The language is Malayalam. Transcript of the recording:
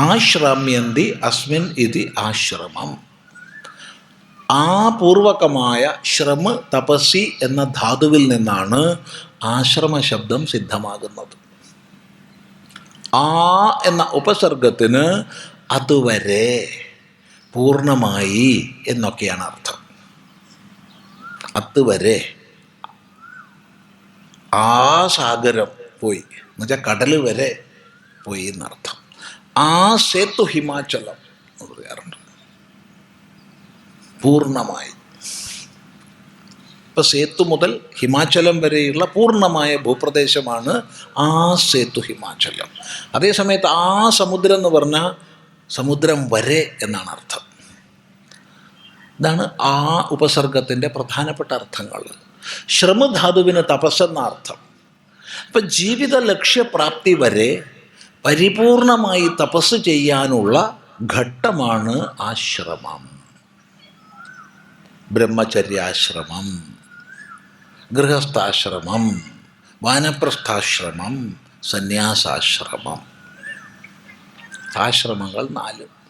ആശ്രമ്യന്തി അസ്മിൻ ഇതി ആശ്രമം. ആ പൂർവകമായ ശ്രമ തപസ്സി എന്ന ധാതുവിൽ നിന്നാണ് ആശ്രമ ശബ്ദം സിദ്ധമാകുന്നത്. ആ എന്ന ഉപസർഗത്തിന് അതുവരെ പൂർണമായി എന്നൊക്കെയാണ് അർത്ഥം. അതുവരെ ആ സാഗരം പോയി. എന്നുവെച്ചാൽ കടൽ വരെ പോയി എന്നർത്ഥം. ആ സേത്തു ഹിമാചലം എന്ന് പറയാറുണ്ട്. പൂർണമായി ഇപ്പം സേത്തു മുതൽ ഹിമാചലം വരെയുള്ള പൂർണമായ ഭൂപ്രദേശമാണ് ആ സേത്തു ഹിമാചലം. അതേസമയത്ത് ആ സമുദ്രം എന്ന് പറഞ്ഞാൽ സമുദ്രം വരെ എന്നാണ് അർത്ഥം. ഇതാണ് ആ ഉപസർഗത്തിന്റെ പ്രധാനപ്പെട്ട അർത്ഥങ്ങൾ. ശ്രമധാതുവിന് തപസ്സെന്ന അർത്ഥം. അപ്പം ജീവിത ലക്ഷ്യപ്രാപ്തി വരെ പരിപൂർണമായി തപസ് ചെയ്യാനുള്ള ഘട്ടമാണ് ആശ്രമം. ബ്രഹ്മചര്യാശ്രമം ഗൃഹസ്ഥാശ്രമം വാനപ്രസ്ഥാശ്രമം സന്യാസാശ്രമം. ആശ്രമങ്ങൾ നാല്.